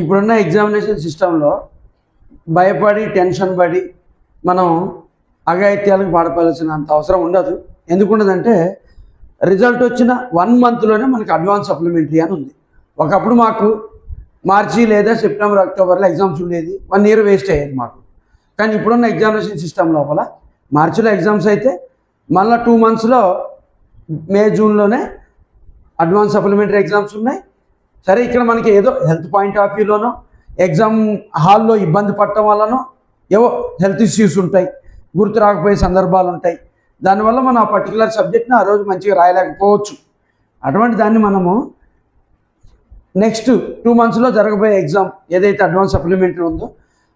ఇప్పుడున్న ఎగ్జామినేషన్ సిస్టంలో భయపడి టెన్షన్ పడి మనం అఘాయిత్యాలకు పాడపడాల్సినంత అవసరం ఉండదు. ఎందుకు ఉండదంటే రిజల్ట్ వచ్చిన వన్ మంత్లోనే మనకి అడ్వాన్స్ సప్లిమెంటరీ అని ఉంది. ఒకప్పుడు మాకు మార్చి లేదా సెప్టెంబర్ అక్టోబర్లో ఎగ్జామ్స్ ఉండేది. వన్ ఇయర్ వేస్ట్ అయ్యేది మాకు. కానీ ఇప్పుడున్న ఎగ్జామినేషన్ సిస్టమ్ లోపల మార్చిలో ఎగ్జామ్స్ అయితే మళ్ళీ టూ మంత్స్లో మే జూన్లోనే అడ్వాన్స్ సప్లిమెంటరీ ఎగ్జామ్స్ ఉన్నాయి. సరే ఇక్కడ మనకి ఏదో హెల్త్ పాయింట్ ఆఫ్ వ్యూలోనో ఎగ్జామ్ హాల్లో ఇబ్బంది పడటం వల్లనో ఏవో హెల్త్ ఇష్యూస్ ఉంటాయి గుర్తు రాకపోయే సందర్భాలు ఉంటాయి. దానివల్ల మనం ఆ పర్టికులర్ సబ్జెక్ట్ని ఆ రోజు మంచిగా రాయలేకపోవచ్చు. అటువంటి దాన్ని మనము నెక్స్ట్ టూ మంత్స్లో జరగబోయే ఎగ్జామ్ ఏదైతే అడ్వాన్స్ సప్లిమెంటరీ ఉందో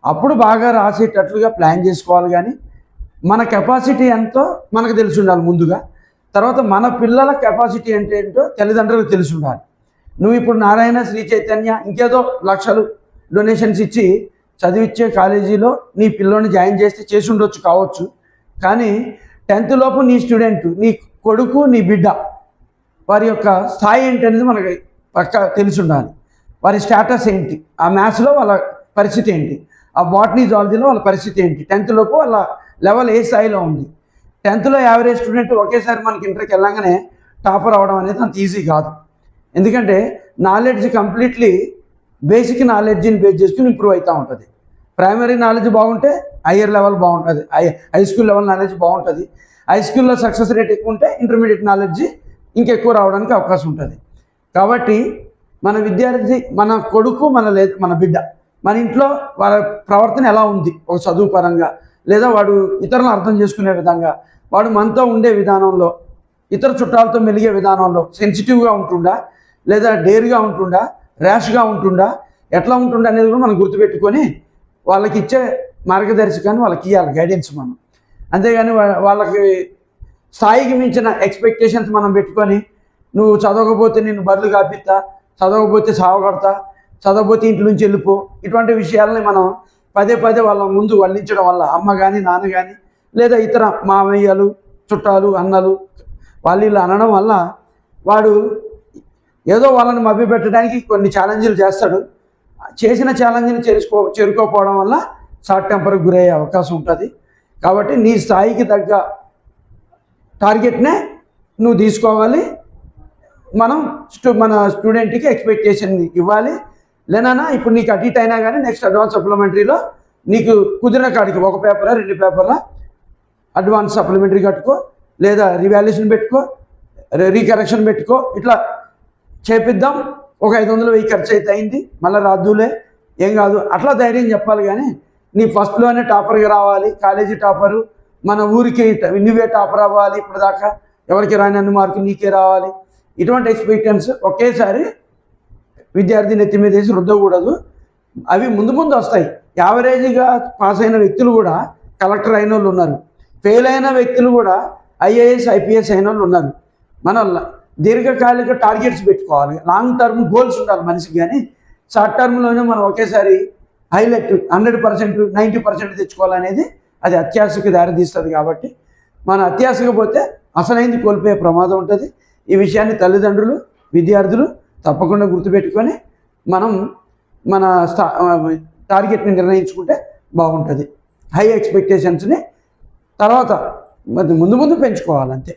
అప్పుడు బాగా రాసేటట్లుగా ప్లాన్ చేసుకోవాలి కానీ మన కెపాసిటీ ఎంతో మనకు తెలిసి ఉండాలి ముందుగా. తర్వాత మన పిల్లల కెపాసిటీ అంటే ఏంటో తల్లిదండ్రులకు తెలిసి ఉండాలి. నువ్వు ఇప్పుడు నారాయణ శ్రీ చైతన్య ఇంకేదో లక్షలు డొనేషన్స్ ఇచ్చి చదివిచ్చే కాలేజీలో నీ పిల్లోని జాయిన్ చేస్తే చేసి ఉండొచ్చు కావచ్చు. కానీ టెన్త్ లోపు నీ స్టూడెంట్ నీ కొడుకు నీ బిడ్డ వారి యొక్క స్థాయి ఏంటి అనేది మనకి పక్క తెలిసి ఉండాలి. వారి స్టేటస్ ఏంటి? ఆ మ్యాథ్స్లో వాళ్ళ పరిస్థితి ఏంటి? ఆ బాటనీ జాలజీలో వాళ్ళ పరిస్థితి ఏంటి? టెన్త్ లోపు వాళ్ళ లెవెల్ ఏ స్థాయిలో ఉంది? టెన్త్లో యావరేజ్ స్టూడెంట్ ఒకేసారి మనకి ఇంటర్కి వెళ్ళగానే టాపర్ అవడం అనేది అంత ఈజీ కాదు. ఎందుకంటే నాలెడ్జ్ కంప్లీట్లీ బేసిక్ నాలెడ్జ్ని బేస్ చేసుకుని ఇంప్రూవ్ అవుతూ ఉంటుంది. ప్రైమరీ నాలెడ్జ్ బాగుంటే హయ్యర్ లెవెల్ బాగుంటుంది. High high school level knowledge బాగుంటుంది. హై స్కూల్లో సక్సెస్ రేట్ ఎక్కువ ఉంటే ఇంటర్మీడియట్ నాలెడ్జ్ ఇంకెక్కువ రావడానికి అవకాశం ఉంటుంది. కాబట్టి మన విద్యార్థి మన కొడుకు మన లే మన బిడ్డ మన ఇంట్లో వాళ్ళ ప్రవర్తన ఎలా ఉంది? ఒక చదువు పరంగా లేదా వాడు ఇతరులను అర్థం చేసుకునే విధంగా వాడు మనతో ఉండే విధానంలో ఇతర చుట్టాలతో మెలిగే విధానంలో సెన్సిటివ్గా ఉంటుండా? లేదా డేర్గా ఉంటుండా ర్యాష్గా ఉంటుండా ఎట్లా ఉంటుండా అనేది కూడా మనం గుర్తుపెట్టుకొని వాళ్ళకి ఇచ్చే మార్గదర్శకాన్ని వాళ్ళకి ఇవ్వాలి గైడెన్స్ మనం. అంతేగాని వాళ్ళకి స్థాయికి మించిన ఎక్స్పెక్టేషన్స్ మనం పెట్టుకొని నువ్వు చదవకపోతే నేను బదులు కాపిస్తా చదవకపోతే సావగడతా చదవకపోతే ఇంటి నుంచి వెళ్ళిపో ఇటువంటి విషయాలని మనం పదే పదే వాళ్ళ ముందు వల్లించడం వల్ల అమ్మ కానీ నాన్న కానీ లేదా ఇతర మామయ్యలు చుట్టాలు అన్నలు వాళ్ళు అనడం వల్ల వాడు ఏదో వాళ్ళని మభ్యపెట్టడానికి కొన్ని ఛాలెంజ్లు చేస్తాడు. చేసిన ఛాలెంజ్ని చేరుకో చేరుకోకపోవడం వల్ల షార్ట్ టెంపర్కి గురయ్యే అవకాశం ఉంటుంది. కాబట్టి నీ స్థాయికి తగ్గ టార్గెట్నే నువ్వు తీసుకోవాలి. మనం స్టూ మన స్టూడెంట్కి ఎక్స్పెక్టేషన్ ఇవ్వాలి. లేనా ఇప్పుడు నీకు అటీట్ అయినా కానీ నెక్స్ట్ అడ్వాన్స్ సప్లిమెంటరీలో నీకు కుదిరిన కాడికి ఒక పేపరా రెండు పేపర్లా అడ్వాన్స్ సప్లిమెంటరీ కట్టుకో. లేదా రివాల్యూషన్ పెట్టుకో రీకరెక్షన్ పెట్టుకో. ఇట్లా చేపిద్దాం. ఒక ఐదు వందలు వెయ్యి ఖర్చు అయితే అయింది. మళ్ళీ రాదులే ఏం కాదు అట్లా ధైర్యం చెప్పాలి కానీ నీ ఫస్ట్లోనే టాపర్గా రావాలి. కాలేజీ టాపరు మన ఊరికి నువ్వే టాపర్ అవ్వాలి ఇప్పుడు దాకా ఎవరికి రాని అన్ని మార్కులు నీకే రావాలి. ఇటువంటి ఎక్స్పెక్టెన్స్ ఒకేసారి విద్యార్థి నెత్తి మీద వేసి రుద్దకూడదు. అవి ముందు ముందు వస్తాయి. యావరేజ్గా పాస్ అయిన వ్యక్తులు కూడా కలెక్టర్ అయిన వాళ్ళు ఉన్నారు. ఫెయిల్ అయిన వ్యక్తులు కూడా ఐఏఎస్ ఐపీఎస్ అయిన వాళ్ళు ఉన్నారు. మన దీర్ఘకాలిక టార్గెట్స్ పెట్టుకోవాలి. లాంగ్ టర్మ్ గోల్స్ ఉండాలి మనిషికి కానీ షార్ట్ టర్మ్లోనే మనం ఒకేసారి highlight hundred percent ninety percent తెచ్చుకోవాలనేది అది అత్యాశకు దారితీస్తుంది కాబట్టి మన అత్యాశకు పోతే అసలైంది కోల్పోయే ప్రమాదం ఉంటుంది. ఈ విషయాన్ని తల్లిదండ్రులు విద్యార్థులు తప్పకుండా గుర్తుపెట్టుకొని మనం మన స్థా టార్గెట్ని నిర్ణయించుకుంటే బాగుంటుంది. హై ఎక్స్పెక్టేషన్స్ని తర్వాత మరి ముందు ముందు పెంచుకోవాలి అంతే